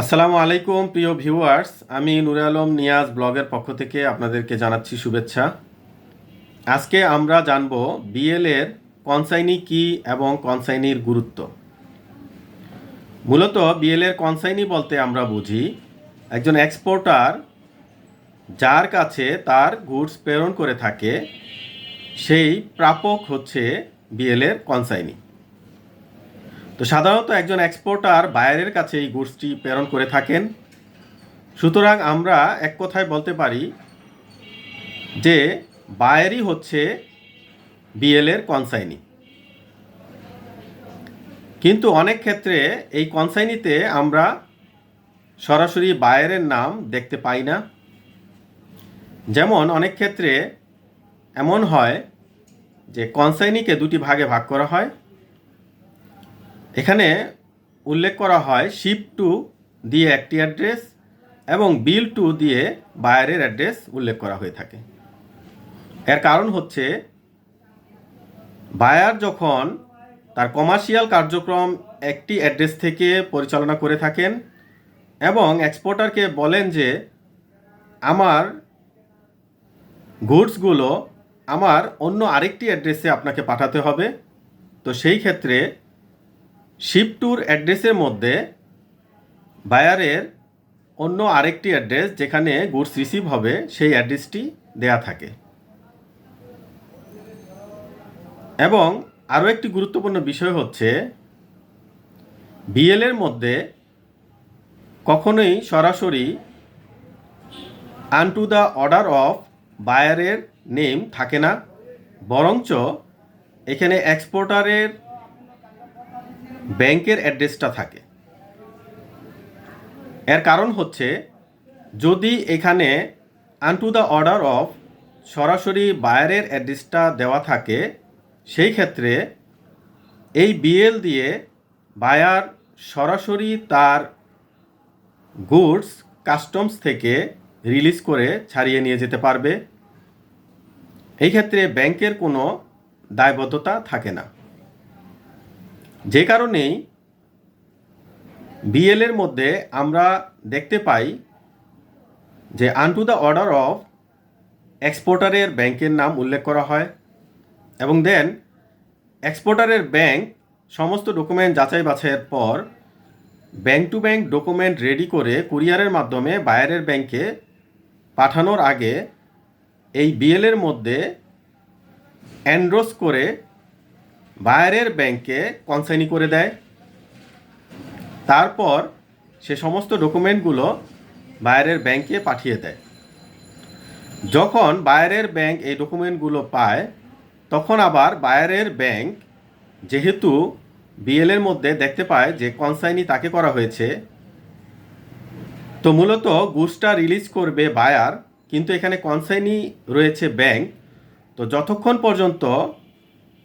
আসসালামু আলাইকুম, প্রিয় ভিউয়ার্স। আমি নুরে আলম নিয়াজ ব্লগের পক্ষ থেকে আপনাদেরকে জানাচ্ছি শুভেচ্ছা। আজকে আমরা জানব বিএল এর কনসাইনি কি এবং কনসাইনির গুরুত্ব। মূলত বিএল এর কনসাইনি বলতে আমরা বুঝি, একজন এক্সপোর্টার যার কাছে তার গুডস প্রেরণ করে থাকে, সেই প্রাপক হচ্ছে বিএল এর কনসাইনি। তো সাধারণত একজন এক্সপোর্টার বায়ারের কাছে এই গুডসটি প্রেরণ করে থাকেন। সুতরাং আমরা এক কথায় বলতে পারি যে বায়ারই হচ্ছে বিএল এর কনসাইনি কিন্তু অনেক ক্ষেত্রে এই কনসাইনিতে আমরা সরাসরি বায়ারের নাম দেখতে পাই না। যেমন অনেক ক্ষেত্রে এমন হয় যে কনসাইনিকে দুটি ভাগে ভাগ করা হয়। এখানে উল্লেখ করা হয় শিপ টু দিয়ে একটি অ্যাড্রেস এবং বিল টু দিয়ে বায়ারের অ্যাড্রেস উল্লেখ করা হয়ে থাকে। এর কারণ হচ্ছে বায়ার যখন তার কমার্শিয়াল কার্যক্রম একটি অ্যাড্রেস থেকে পরিচালনা করে থাকেন এবং এক্সপোর্টারকে বলেন যে, আমার গুডসগুলো আমার অন্য আরেকটি অ্যাড্রেসে আপনাকে পাঠাতে হবে। তো সেই ক্ষেত্রে শিপ ট্যুর অ্যাড্রেসের মধ্যে বায়ারের অন্য আরেকটি অ্যাড্রেস যেখানে গুডস রিসিভ হবে, সেই অ্যাড্রেসটি দেয়া থাকে। এবং আরও একটি গুরুত্বপূর্ণ বিষয় হচ্ছে বিএল এর মধ্যে কখনোই সরাসরি আনটু দ্য অর্ডার অফ বায়ারের নেম থাকে না, বরঞ্চ এখানে এক্সপোর্টারের ব্যাংকের অ্যাড্রেসটা থাকে। এর কারণ হচ্ছে, যদি এখানে আনটু দ্য অর্ডার অফ সরাসরি বায়ারের অ্যাড্রেসটা দেওয়া থাকে, সেই ক্ষেত্রে এই বিএল দিয়ে বায়ার সরাসরি তার গুডস কাস্টমস থেকে রিলিজ করে ছাড়িয়ে নিয়ে যেতে পারবে। এই ক্ষেত্রে ব্যাংকের কোনো দায়বদ্ধতা থাকে না। যে কারণেই বিএল এর মধ্যে আমরা দেখতে পাই যে আনটু দ্য অর্ডার অফ এক্সপোর্টারের ব্যাংকের নাম উল্লেখ করা হয় এবং দেন এক্সপোর্টারের ব্যাংক সমস্ত ডকুমেন্ট যাচাই বাছাইয়ের পর bank to bank document ready করে কুরিয়ারের মাধ্যমে বায়ারের ব্যাংকে পাঠানোর আগে এই বিএলের মধ্যে অ্যান্ড্রোস করে বায়ারের ব্যাংকে কনসাইনি করে দেয়। তারপর সে সমস্ত ডকুমেন্টগুলো বায়ারের ব্যাংকে পাঠিয়ে দেয়। যখন বায়ারের ব্যাংক এই ডকুমেন্টগুলো পায়, তখন আবার বায়ারের ব্যাংক যেহেতু বিএলের মধ্যে দেখতে পায় যে কনসাইনি তাকে করা হয়েছে, তো মূলত গুডসটা রিলিজ করবে বায়ার, কিন্তু এখানে কনসাইনি রয়েছে ব্যাংক। তো যতক্ষণ পর্যন্ত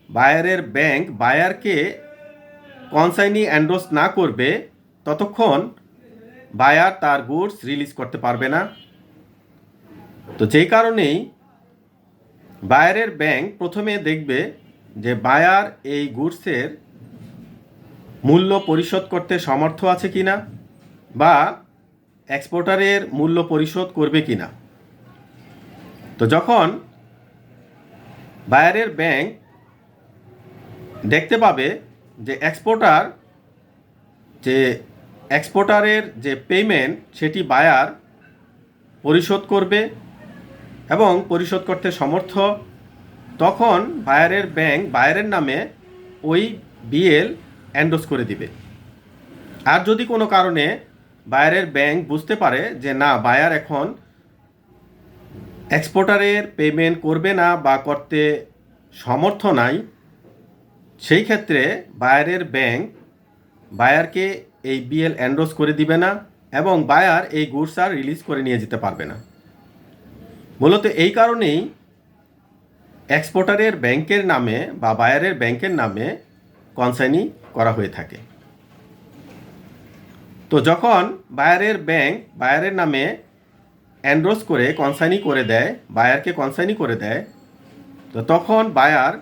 বায়ারের ব্যাংক বায়ারকে কনসাইনি অ্যান্ডোস না করবে, ততক্ষণ বায়ার তার গুডস রিলিজ করতে পারবে না। তো যেই কারণেই বায়ারের ব্যাংক প্রথমে দেখবে যে বায়ার এই গুডসের মূল্য পরিশোধ করতে সমর্থ আছে কি না বা এক্সপোর্টারের মূল্য পরিশোধ করবে কি না তো যখন বায়ারের ব্যাংক দেখতে পাবে যে এক্সপোর্টার যে এক্সপোর্টারের যে পেমেন্ট সেটি বায়ার পরিশোধ করবে এবং পরিশোধ করতে সমর্থ। তখন বায়ারের ব্যাংক বায়ারের নামে ওই বিএল অ্যান্ডোস করে দিবে। আর যদি কোনো কারণে বায়ারের ব্যাংক বুঝতে পারে যে না বায়ার এখন এক্সপোর্টারের পেমেন্ট করবে না বা করতে সমর্থ নাই সেই ক্ষেত্রে বায়ারের ব্যাংক বায়ারকে এই বিএল অ্যান্ডোস করে দিবে না এবং বায়ার এই গুডস আর রিলিজ করে নিয়ে যেতে পারবে না। মূলত এই কারণেই এক্সপোর্টারের ব্যাংকের নামে বা বায়ারের ব্যাংকের নামে কনসাইনি করা হয়ে থাকে। তো যখন বায়ারের ব্যাংক বায়ারের নামে অ্যান্ড্রোস করে কনসাইনি করে দেয়, বায়ারকে কনসাইনি করে দেয়, তো তখন বায়ার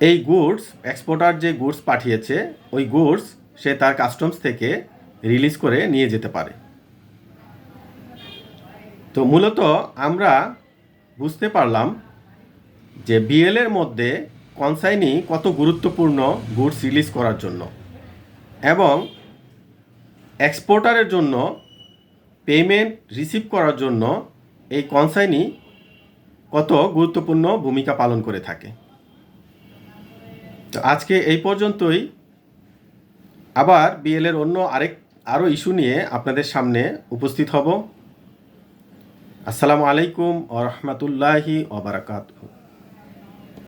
এই গুডস, এক্সপোর্টার যে গুডস পাঠিয়েছে, ওই গুডস সে তার কাস্টমস থেকে রিলিজ করে নিয়ে যেতে পারে। তো মূলত আমরা বুঝতে পারলাম যে বিএলের মধ্যে কনসাইনি কত গুরুত্বপূর্ণ গুডস রিলিজ করার জন্য এবং এক্সপোর্টারের জন্য পেমেন্ট রিসিভ করার জন্য এই কনসাইনি কত গুরুত্বপূর্ণ ভূমিকা পালন করে থাকে। তো আজকে এই পর্যন্তই। আবার বিএলের অন্য আরেক আরও ইস্যু নিয়ে আপনাদের সামনে উপস্থিত হব। আসসালামু আলাইকুম ও রহমতুল্লাহি ওবরাকাতুহু